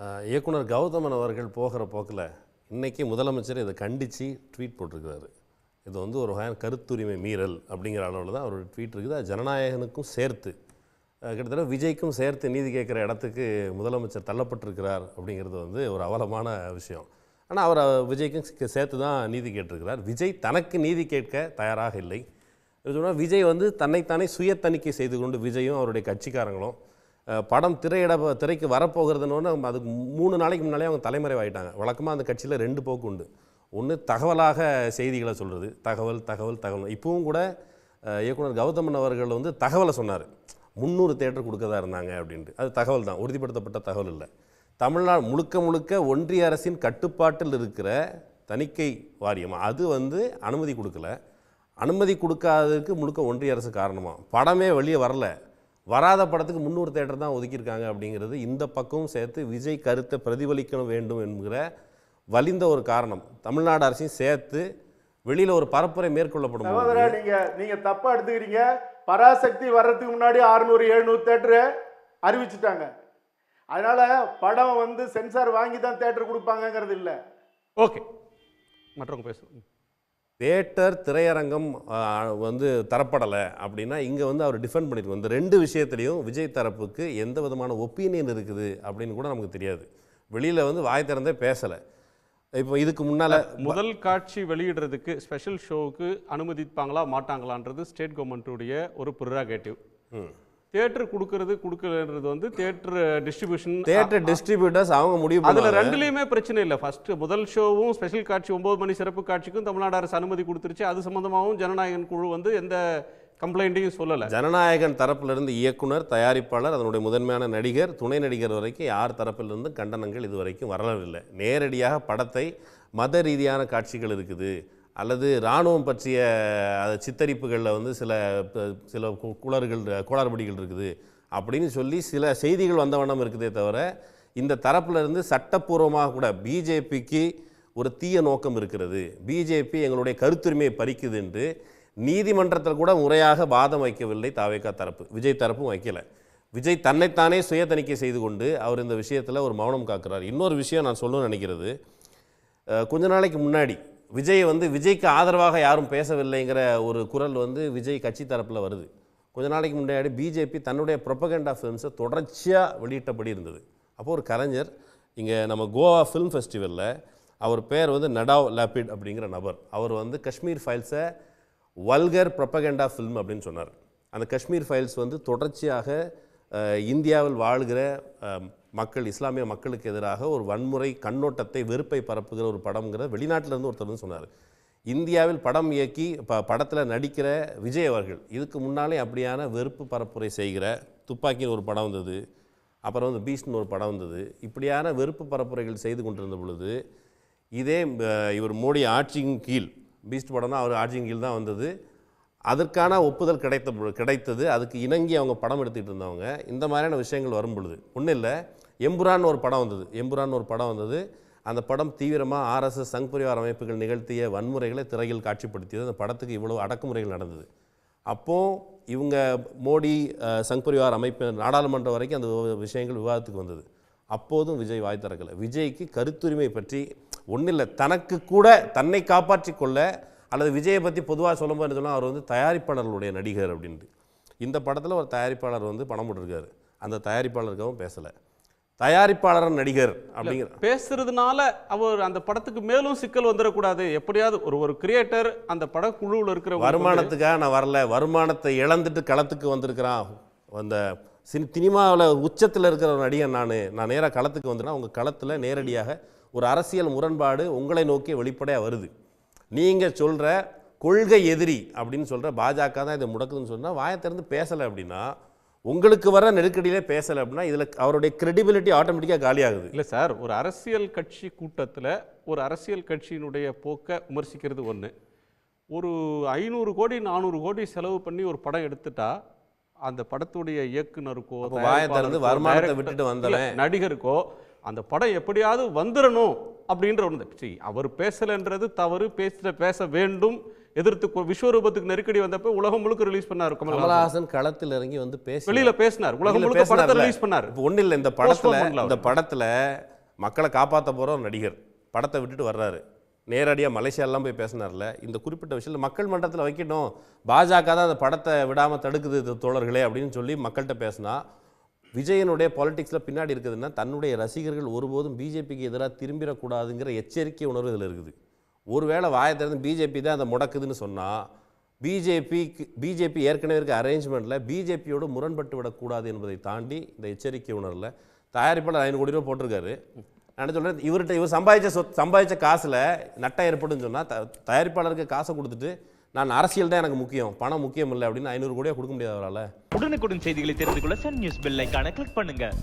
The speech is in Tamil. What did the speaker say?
இயக்குனர் கௌதமன் அவர்கள் போகிற போக்கில் இன்றைக்கி முதலமைச்சர் இதை கண்டித்து ட்வீட் போட்டிருக்கிறாரு. இது வந்து ஒரு வகையான கருத்துரிமை மீறல் அப்படிங்கிற அளவில் தான் அவரோட ட்வீட் இருக்குது. அது ஜனநாயகனுக்கும் சேர்த்து கிட்டத்தட்ட விஜய்க்கும் சேர்த்து நீதி கேட்குற இடத்துக்கு முதலமைச்சர் தள்ளப்பட்டிருக்கிறார் அப்படிங்கிறது வந்து ஒரு அவலமான விஷயம். ஆனால் அவர் விஜய்க்கும் சே- சேர்த்து தான் நீதி கேட்டிருக்கிறார். விஜய் தனக்கு நீதி கேட்க தயாராக இல்லை. சொன்னால் விஜய் வந்து தன்னைத்தானே சுய தணிக்கை செய்து கொண்டு விஜயும் அவருடைய கட்சிக்காரங்களும் படம் திரையிட திரைக்கு வரப்போகிறதுன்னு அதுக்கு மூணு நாளைக்கு முன்னாலே அவங்க தலைமறைவாயிட்டாங்க. வழக்கமாக அந்த கட்சியில் ரெண்டு போக்கு உண்டு. ஒன்று தகவலாக செய்திகளை சொல்கிறது தகவல் தகவல் தகவல். இப்பவும் கூட இயக்குனர் கௌதமன் அவர்கள் வந்து தகவலை சொன்னார். முந்நூறு தேட்டர் கொடுக்கதா இருந்தாங்க அப்படின்ட்டு. அது தகவல் தான். உறுதிப்படுத்தப்பட்ட தகவல் இல்லை. தமிழ்நாடு முழுக்க முழுக்க ஒன்றிய அரசின் கட்டுப்பாட்டில் இருக்கிற தணிக்கை வாரியம். அது வந்து அனுமதி கொடுக்கல. அனுமதி கொடுக்காததுக்கு முழுக்க ஒன்றிய அரசு காரணமாக படமே வெளியே வரல. வராத படத்துக்கு முந்நூறு தேட்டர் தான் ஒதுக்கியிருக்காங்க அப்படிங்கிறது இந்த பக்கமும் சேர்த்து விஜய் கருத்தை பிரதிபலிக்க வேண்டும் என்கிற வலிந்த ஒரு காரணம். தமிழ்நாடு அரசையும் சேர்த்து வெளியில் ஒரு பரப்புரை மேற்கொள்ளப்படும் போது சகோதரா நீங்க நீங்க தப்பா எடுத்துக்கிறீங்க. பராசக்தி வர்றதுக்கு முன்னாடி 600 எழுநூறு தேட்டரு அறிவிச்சிட்டாங்க. அதனால படம் வந்து சென்சார் வாங்கி தான் தேட்டர் கொடுப்பாங்கங்கிறது இல்லை. ஓகே. மற்றவங்க பேசுவோம். தேட்டர் திரையரங்கம் வந்து தரப்படலை அப்படின்னா இங்கே வந்து அவர் டிஃபெண்ட் பண்ணியிருக்கோம் இந்த ரெண்டு விஷயத்துலையும் விஜய் தரப்புக்கு எந்த விதமான ஒப்பீனியன் இருக்குது அப்படின்னு கூட நமக்கு தெரியாது. வெளியில் வந்து வாய் திறந்தே பேசலை. இப்போ இதுக்கு முன்னால் முதல் காட்சி வெளியிடுறதுக்கு ஸ்பெஷல் ஷோவுக்கு அனுமதிப்பாங்களா மாட்டாங்களான்றது ஸ்டேட் கவர்மெண்ட்டுடைய ஒரு ப்ரிராகேட்டிவ் தியேட்டர் கொடுக்கறது கொடுக்கலன்றது வந்து தியேட்டர் டிஸ்ட்ரிபியூஷன் தேட்டர் டிஸ்ட்ரிபியூட்டர்ஸ் அவங்க முடிவு அதுல ரெண்டுலயுமே பிரச்சனை இல்லை. ஃபர்ஸ்ட் முதல் ஷோவும் ஸ்பெஷல் காட்சி ஒன்பது மணி சிறப்பு காட்சிக்கும் தமிழ்நாடு அரசு அனுமதி கொடுத்துருச்சு. அது சம்பந்தமாகவும் ஜனநாயகன் குழு வந்து எந்த கம்ப்ளைண்ட்டையும் சொல்லல. ஜனநாயகன் தரப்பிலிருந்து இயக்குனர் தயாரிப்பாளர் அதனுடைய முதன்மையான நடிகர் துணை நடிகர் வரைக்கும் யார் தரப்பிலிருந்து கண்டனங்கள் இது வரைக்கும் வரவில்லை. நேரடியாக படத்தை மத ரீதியான காட்சிகள் இருக்குது. அல்லது இராணுவம் பற்றிய சித்தரிப்புகளில் வந்து சில சில கு- குளறுகள் குளறுபடிகள் இருக்குது அப்படின்னு சொல்லி சில செய்திகள் வந்த வண்ணம் இருக்குதே தவிர இந்த தரப்பிலிருந்து சட்டப்பூர்வமாக கூட பிஜேபிக்கு ஒரு தீய நோக்கம் இருக்கிறது. பிஜேபி எங்களுடைய கருத்துரிமையை பறிக்குது என்று நீதிமன்றத்தில் கூட முறையாக வாதம் வைக்கவில்லை தாவேக்கா தரப்பு விஜய் தரப்பும் வைக்கல. விஜய் தன்னைத்தானே சுய தணிக்கை செய்து கொண்டு அவர் இந்த விஷயத்தில் ஒரு மௌனம் காக்கிறார். இன்னொரு விஷயம் நான் சொல்லணும்னு நினைக்கிறது. கொஞ்ச நாளைக்கு முன்னாடி விஜய் வந்து விஜய்க்கு ஆதரவாக யாரும் பேசவில்லைங்கிற ஒரு குரல் வந்து விஜய் கட்சி தரப்பில் வருது. கொஞ்ச நாளைக்கு முன்னாடி பிஜேபி தன்னுடைய ப்ரொபகண்டா ஃபிலிம்ஸை தொடர்ச்சியாக வெளியிட்டபடி இருந்தது. அப்போ ஒரு கலைஞர் இங்கே நம்ம கோவா ஃபிலிம் ஃபெஸ்டிவலில் அவர் பேர் வந்து நடாவ் லாபிட் அப்படிங்கிற நபர். அவர் வந்து காஷ்மீர் ஃபைல்ஸை வல்கர் ப்ரொபகண்டா ஃபில்ம் அப்படின்னு சொன்னார். அந்த காஷ்மீர் ஃபைல்ஸ் வந்து தொடர்ச்சியாக இந்தியாவில் வாழ்கிற மக்கள் இஸ்லாமிய மக்களுக்கு எதிராக ஒரு வன்முறை கண்ணோட்டத்தை வெறுப்பை பரப்புகிற ஒரு படம்ங்கிற வெளிநாட்டிலிருந்து ஒருத்தர் வந்து சொன்னார். இந்தியாவில் படம் இயக்கி ப படத்தில் நடிக்கிற விஜய் அவர்கள் இதுக்கு முன்னாலே அப்படியான வெறுப்பு பரப்புரை செய்கிற துப்பாக்கின்னு ஒரு படம் வந்தது அப்புறம் வந்து பீஸ்ட்னு ஒரு படம் வந்தது இப்படியான வெறுப்பு பரப்புரைகள் செய்து கொண்டிருந்த பொழுது இதே இவர் மோடி ஆட்சியின் கீழ் பீஸ்ட் படம்னா அவர் ஆட்சியின் கீழ் தான் வந்தது அதற்கான ஒப்புதல் கிடைத்த கிடைத்தது. அதுக்கு இணங்கி அவங்க படம் எடுத்துக்கிட்டு இருந்தவங்க. இந்த மாதிரியான விஷயங்கள் வரும் பொழுது ஒன்றும் இல்லை எம்புரான் ஒரு படம் வந்தது. எம்புரான் ஒரு படம் வந்தது. அந்த படம் தீவிரமாக ஆர்எஸ்எஸ் சங் பரிவார் அமைப்புகள் நிகழ்த்திய வன்முறைகளை திரையில் காட்சிப்படுத்தியது. அந்த படத்துக்கு இவ்வளோ அடக்குமுறைகள் நடந்தது. அப்போது இவங்க மோடி சங் பரிவார் அமைப்பு நாடாளுமன்றம் வரைக்கும் அந்த விஷயங்கள் விவாதத்துக்கு வந்தது. அப்போதும் விஜய் வாய் திறக்கலை. விஜய்க்கு கருத்துரிமை பற்றி ஒன்றும் இல்லை. தனக்கு கூட தன்னை காப்பாற்றிக்கொள்ள அல்லது விஜயை பற்றி பொதுவாக சொல்லும்போது என்ன சொன்னால் அவர் வந்து தயாரிப்பாளர்களுடைய நடிகர் அப்படின்ட்டு. இந்த படத்தில் ஒரு தயாரிப்பாளர் வந்து பணம் போட்டிருக்காரு. அந்த தயாரிப்பாளருக்காகவும் பேசலை. தயாரிப்பாளர் நடிகர் அப்படிங்கிற பேசுறதுனால அவர் அந்த படத்துக்கு மேலும் சிக்கல் வந்துடக்கூடாது எப்படியாவது ஒரு ஒரு கிரியேட்டர் அந்த படக்குழுவில் இருக்கிற வருமானத்துக்காக நான் வரல. வருமானத்தை இழந்துட்டு களத்துக்கு வந்திருக்கிறான். அந்த சினி சினிமாவில் உச்சத்தில் இருக்கிற ஒரு நடிகன் நான். நான் நேராக களத்துக்கு வந்துட்டேன் உங்கள் களத்தில் நேரடியாக ஒரு அரசியல் முரண்பாடு உங்களை நோக்கி வெளிப்படையாக வருது. நீங்கள் சொல்கிற கொள்கை எதிரி அப்படின்னு சொல்கிற பாஜக தான் இதை முடக்குதுன்னு சொன்னால் வாயை திறந்து பேசலை அப்படின்னா உங்களுக்கு வர நெருக்கடியிலே பேசலை அப்படின்னா இதில் அவருடைய கிரெடிபிலிட்டி ஆட்டோமேட்டிக்காக காலியாகுது. இல்லை சார் ஒரு அரசியல் கட்சி கூட்டத்தில் ஒரு அரசியல் கட்சியினுடைய போக்கை விமர்சிக்கிறது ஒன்று ஒரு ஐநூறு கோடி நானூறு கோடி செலவு பண்ணி ஒரு படம் எடுத்துட்டா அந்த படத்துடைய இயக்குனருக்கோ அப்போ வாயை திறந்து தயாரிப்பாளருக்கோ, வருமானத்தை விட்டுட்டு இல்ல, வந்தவன் நடிகருக்கோ அந்த படம் எப்படியாவது வந்துடணும் அப்படின்ற ஒன்று சரி அவர் பேசலைன்றது தவறு பேச பேச வேண்டும் எதிர்த்து விஸ்வரூபத்துக்கு நெருக்கடி வந்தப்ப உலகம் முழுக்க ரிலீஸ் பண்ணாரு கமல்ஹாசன். களத்தில் இறங்கி வந்து பேசி வெளியில பேசினார். உலகம் முழுக்க படத்தை ரிலீஸ் பண்ணார். ஒன்றும் இல்லை இந்த படத்தில் இந்த படத்தில் மக்களை காப்பாற்ற போகிற ஒரு நடிகர். படத்தை விட்டுட்டு வர்றாரு. நேரடியாக மலேசியாலாம் போய் பேசினார்ல. இந்த குறிப்பிட்ட விஷயத்தில் மக்கள் மன்றத்தில் வைக்கணும் பாஜக தான் அந்த படத்தை விடாமல் தடுக்குது தோழர்களே அப்படின்னு சொல்லி மக்கள்கிட்ட பேசினா விஜயனுடைய பாலிடிக்ஸில் பின்னாடி இருக்குதுன்னா தன்னுடைய ரசிகர்கள் ஒருபோதும் பிஜேபிக்கு எதிராக திரும்பிடக்கூடாதுங்கிற எச்சரிக்கை உணர்வு இதில் இருக்குது. ஒருவேளை வாயை திறந்து பிஜேபி தான் அதை முடக்குதுன்னு சொன்னால் பிஜேபிக்கு பிஜேபி ஏற்கனவே இருக்க அரேஞ்ச்மெண்ட்டில் பிஜேபியோடு முரண்பட்டு விடக்கூடாது என்பதை தாண்டி இந்த எச்சரிக்கை உணரில் தயாரிப்பாளர் ஐநூறு கோடி ரூபா போட்டிருக்காரு. நான் சொல்கிறேன் இவர்கிட்ட இவர் சம்பாதிச்ச சொத் சம்பாதிச்ச காசில் நட்டம் ஏற்படுன்னு சொன்னால் த தயாரிப்பாளருக்கு காசை கொடுத்துட்டு நான் அரசியல் தான் எனக்கு முக்கியம். பணம் முக்கியம் இல்லை அப்படின்னு ஐநூறு கோடியாக கொடுக்க முடியாது அவரால். உடனுக்குடன் செய்திகளை தெரிந்து கொள்ள சன் நியூஸ் பெல் ஐகானை கிளிக் பண்ணுங்கள்